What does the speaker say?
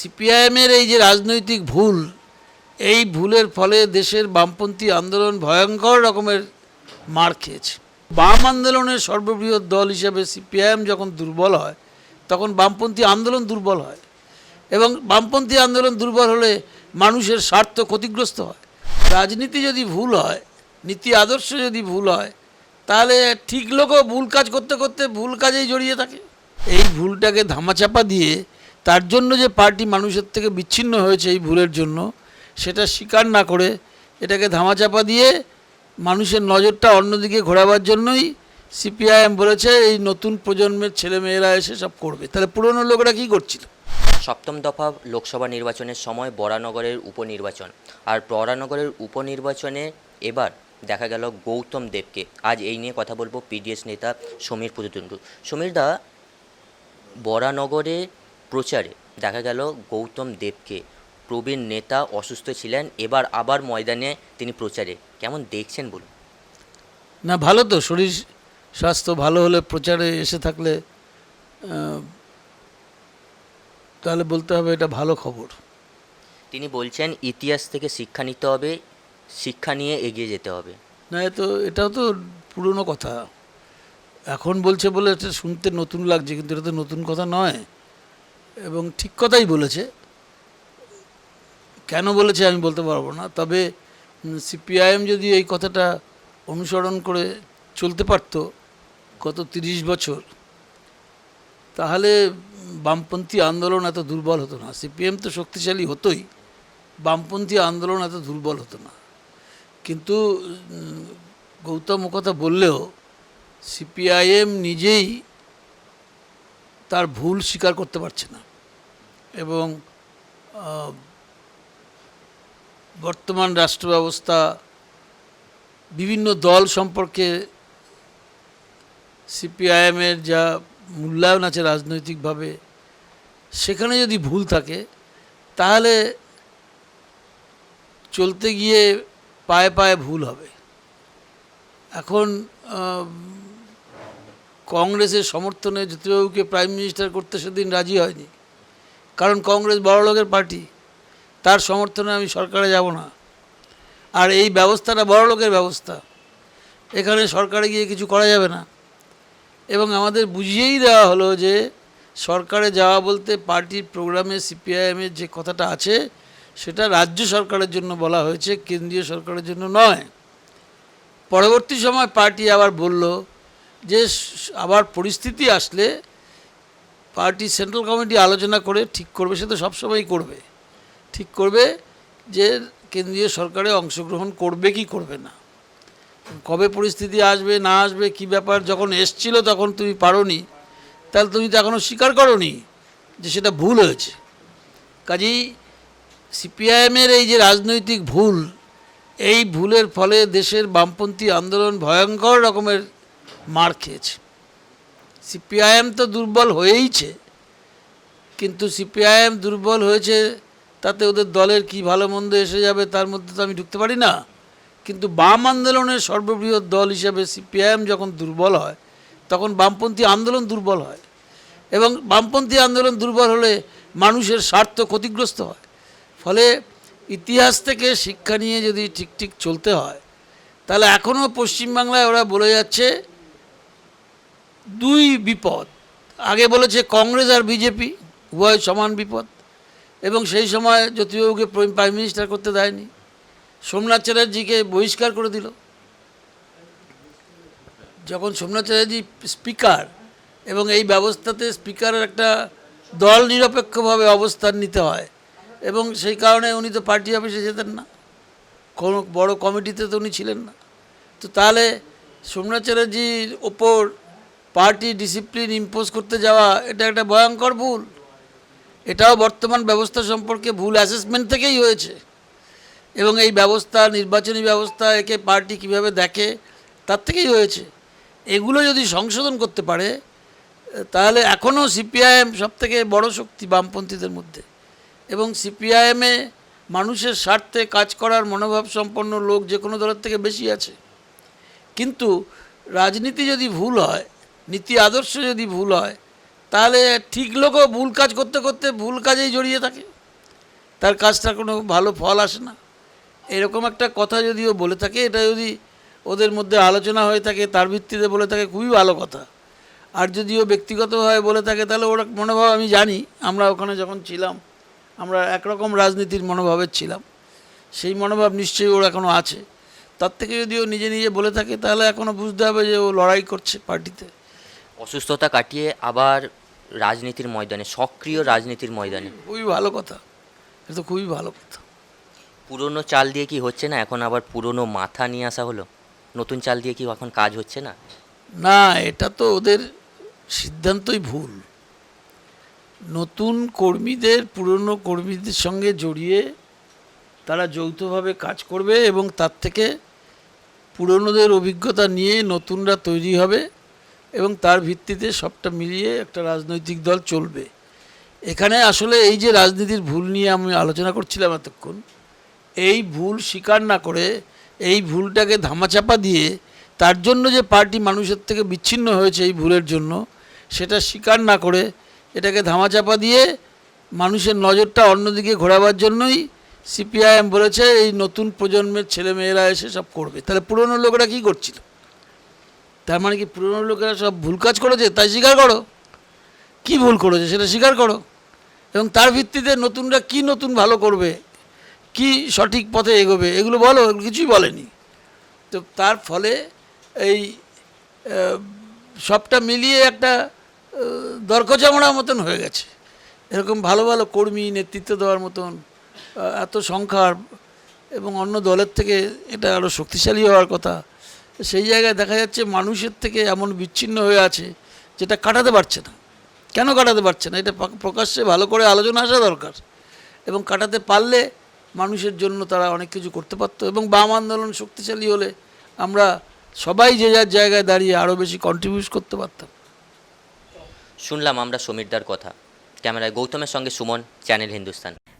সিপিআইএমের এই যে রাজনৈতিক ভুল, এই ভুলের ফলে দেশের বামপন্থী আন্দোলন ভয়ঙ্কর রকমের মার খেয়েছে। বাম আন্দোলনের সর্ববৃহৎ দল হিসেবে সিপিআইএম যখন দুর্বল হয়, তখন বামপন্থী আন্দোলন দুর্বল হয় এবং বামপন্থী আন্দোলন দুর্বল হলে মানুষের স্বার্থ ক্ষতিগ্রস্ত হয়। রাজনীতি যদি ভুল হয়, নীতি আদর্শ যদি ভুল হয়, তাহলে ঠিক লোকও ভুল কাজ করতে করতে ভুল কাজেই জড়িয়ে থাকে। এই ভুলটাকে ধামাচাপা দিয়ে তার জন্য যে পার্টি মানুষের থেকে বিচ্ছিন্ন হয়েছে এই ভুলের জন্য, সেটা স্বীকার না করে এটাকে ধামাচাপা দিয়ে মানুষের নজরটা অন্যদিকে ঘোরাবার জন্যই সিপিআইএম বলেছে, এই নতুন প্রজন্মের ছেলেমেয়েরা এসে সব করবে। তাহলে পুরনো লোকরা কী করছিল? সপ্তম দফা লোকসভা নির্বাচনের সময় বরানগরের উপনির্বাচন। আর বরানগরের উপনির্বাচনে এবার দেখা গেল গৌতম দেবকে। আজ এই নিয়ে কথা বলব পিডিএস নেতা সমীর পুতুটুন্ডু সমীর দা বরানগরে প্রচারে দেখা গেল গৌতম দেবকে। প্রবীণ নেতা অসুস্থ ছিলেন এবার আবার ময়দানে তিনি প্রচারে। কেমন দেখছেন বলুন? না ভালো তো শরীর স্বাস্থ্য ভালো হলে প্রচারে এসে থাকলে তাহলে বলতে হবে এটা ভালো খবর। তিনি বলছেন ইতিহাস থেকে শিক্ষা নিতে হবে শিক্ষা নিয়ে এগিয়ে যেতে হবে। না তো এটাও তো পুরনো কথা। এখন বলছে বলে এটা শুনতে নতুন লাগছে কিন্তু এটা তো নতুন কথা নয়। এবং ঠিক কথাই বলেছে। কেন বলেছে আমি বলতে পারব না, তবে সিপিআইএম যদি এই কথাটা অনুসরণ করে চলতে পারতো গত তিরিশ বছর, তাহলে বামপন্থী আন্দোলন এত দুর্বল হতো না। সিপিএম তো শক্তিশালী হতোই, বামপন্থী আন্দোলন এত দুর্বল হতো না। কিন্তু গৌতম কথা বললেও সিপিআইএম নিজেই তার ভুল স্বীকার করতে পারছে না। এবং বর্তমান রাষ্ট্র ব্যবস্থা বিভিন্ন দল সম্পর্কে সিপিআইএমের যা মূল্যায়ন আছে রাজনৈতিকভাবে, সেখানে যদি ভুল থাকে, তাহলে চলতে গিয়ে পায়ে পায়ে ভুল হবে। এখন কংগ্রেসের সমর্থনে জ্যোতিবাবুকে প্রাইম মিনিস্টার করতে সেদিন রাজি হয়নি। কারণ কংগ্রেস বড় লোকের পার্টি। তার সমর্থনে আমি সরকারে যাব না। আর এই ব্যবস্থাটা বড় লোকের ব্যবস্থা। এখানে সরকারে গিয়ে কিছু করা যাবে না। এবং আমাদের বুঝিয়েই দেওয়া হলো যে, সরকারে যাওয়া বলতে পার্টির প্রোগ্রামে, সিপিআইএমের যে কথাটা আছে, সেটা রাজ্য সরকারের জন্য বলা হয়েছে, কেন্দ্রীয় সরকারের জন্য নয়। পরবর্তী সময় পার্টি আবার বলল যে আবার পরিস্থিতি আসলে পার্টি সেন্ট্রাল কমিটি আলোচনা করে ঠিক করবে, সে তো সবসময়ই করবে। ঠিক করবে যে কেন্দ্রীয় সরকারে অংশগ্রহণ করবে কি করবে না। কবে পরিস্থিতি আসবে, না আসবে, কি ব্যাপার, যখন এসছিল তখন তুমি পারোনি, তাহলে তুমি তো এখনও স্বীকার করনি যে সেটা ভুল হয়েছে। কাজেই সিপিআইএমের এই যে রাজনৈতিক ভুল, এই ভুলের ফলে দেশের বামপন্থী আন্দোলন ভয়ঙ্কর রকমের মার খেয়েছে। সিপিআইএম তো দুর্বল হয়েইছে, কিন্তু সিপিআইএম দুর্বল হয়েছে তাতে ওদের দলের কি ভালো মন্দ এসে যাবে তার মধ্যে তো আমি ঢুকতে পারি না। কিন্তু বাম আন্দোলনের সর্ববৃহৎ দল হিসেবে সিপিআইএম যখন দুর্বল হয়, তখন বামপন্থী আন্দোলন দুর্বল হয় এবং বামপন্থী আন্দোলন দুর্বল হলে মানুষের স্বার্থ ক্ষতিগ্রস্ত হয়। ফলে ইতিহাস থেকে শিক্ষা নিয়ে যদি ঠিক ঠিক চলতে হয়, তাহলে এখনও পশ্চিমবাংলায় ওরা বলে যাচ্ছে দুই বিপদ। আগে বলেছে কংগ্রেস আর বিজেপি, উভয় সমান বিপদ। এবং সেই সময় জ্যোতিবাবুকে প্রাইম- মিনিস্টার করতে দেয়নি। সোমনাথ চ্যাটার্জিকে বহিষ্কার করে দিল। যখন সোমনাথ চ্যাটার্জি স্পিকার এবং এই ব্যবস্থাতে স্পিকারের একটা দল নিরপেক্ষভাবে অবস্থান নিতে হয় এবং সেই কারণে উনি তো পার্টি অফিসে যেতেন না। কোনো বড় কমিটিতে তো উনি ছিলেন না। তো তাহলে সোমনাথ চ্যাটার্জির ওপর পার্টি ডিসিপ্লিন ইম্পোজ করতে যাওয়া, এটা একটা ভয়ঙ্কর ভুল। এটাও বর্তমান ব্যবস্থা সম্পর্কে ভুল অ্যাসেসমেন্ট থেকেই হয়েছে। এবং এই ব্যবস্থা, নির্বাচনী ব্যবস্থা, একে পার্টি কীভাবে দেখে, তার থেকেই হয়েছে। এগুলো যদি সংশোধন করতে পারে, তাহলে এখনও সিপিআইএম সবথেকে বড় শক্তি বামপন্থীদের মধ্যে। এবং সিপিআইএমে মানুষের স্বার্থে কাজ করার মনোভাব সম্পন্ন লোক যে কোনো দলের থেকে বেশি আছে। কিন্তু রাজনীতি যদি ভুল হয় নীতি আদর্শ যদি ভুল হয়, তাহলে ঠিক লোকও ভুল কাজ করতে করতে ভুল কাজেই জড়িয়ে থাকে। তার কাজটা কোনো ভালো ফল আসে না। এরকম একটা কথা যদিও বলে থাকে, এটা যদি ওদের মধ্যে আলোচনা হয়ে থাকে, তার ভিত্তিতে বলে থাকে, খুবই ভালো কথা। আর যদিও ব্যক্তিগতভাবে বলে থাকে, তাহলে ওরা মনোভাব আমি জানি। আমরা ওখানে যখন ছিলাম, আমরা একরকম রাজনীতির মনোভাবের ছিলাম। সেই মনোভাব নিশ্চয়ই ওর এখনও আছে। তার থেকে যদি ও নিজে নিজে বলে থাকে, তাহলে এখনও বুঝতে হবে যে ও লড়াই করছে পার্টিতে। অসুস্থতা কাটিয়ে আবার রাজনীতির ময়দানে সক্রিয় রাজনীতির ময়দানে। খুবই ভালো কথা। এটা তো খুবই ভালো কথা। পুরনো চাল দিয়ে কি হচ্ছে না? এখন আবার পুরনো মাথা নিয়ে আসা হলো? নতুন চাল দিয়ে কি এখন কাজ হচ্ছে না? না এটা তো ওদের সিদ্ধান্তই ভুল। নতুন কর্মীদের পুরনো কর্মীদের সঙ্গে জড়িয়ে তারা যৌথভাবে কাজ করবে এবং তার থেকে পুরনোদের অভিজ্ঞতা নিয়ে নতুনরা তৈরি হবে। এবং তার ভিত্তিতে সবটা মিলিয়ে একটা রাজনৈতিক দল চলবে। এখানে আসলে এই যে রাজনীতির ভুল নিয়ে আমি আলোচনা করছিলাম এতক্ষণ, এই ভুল স্বীকার না করে, এই ভুলটাকে ধামাচাপা দিয়ে তার জন্য যে পার্টি মানুষের থেকে বিচ্ছিন্ন হয়েছে এই ভুলের জন্য, সেটা স্বীকার না করে এটাকে ধামাচাপা দিয়ে মানুষের নজরটা অন্যদিকে ঘোরাবার জন্যই সিপিআইএম বলেছে, এই নতুন প্রজন্মের ছেলে মেয়েরা এসে সব করবে। তাহলে পুরনো লোকেরা কী করছিল? তার মানে কি পুরনো লোকেরা সব ভুল কাজ করেছে? তাই স্বীকার করো। কি ভুল করেছে সেটা স্বীকার করো। এবং তার ভিত্তিতে নতুনরা কি নতুন ভালো করবে? কি সঠিক পথে এগোবে? এগুলো বলো, এগুলো কিছুই বলেনি। তো তার ফলে এই সবটা মিলিয়ে একটা দরকচামড়ার মতন হয়ে গেছে। এরকম ভালো ভালো কর্মী নেতৃত্ব দেওয়ার মতন এত সংখ্যার এবং অন্য দলের থেকে এটা আরও শক্তিশালী হওয়ার কথা সেই জায়গায় দেখা যাচ্ছে মানুষের থেকে এমন বিচ্ছিন্ন হয়ে আছে যেটা কাটাতে পারছে না। কেন কাটাতে পারছে না? এটা প্রকাশ্যে ভালো করে আলোচনা আসা দরকার। এবং কাটাতে পারলে মানুষের জন্য তারা অনেক কিছু করতে পারতো এবং বাম আন্দোলন শক্তিশালী হলে আমরা সবাই যে যার জায়গায় দাঁড়িয়ে আরও বেশি কন্ট্রিবিউট করতে পারতাম। শুনলাম আমরা সমীরদার কথা। ক্যামেরায় গৌতমের সঙ্গে সুমন, চ্যানেল হিন্দুস্তান।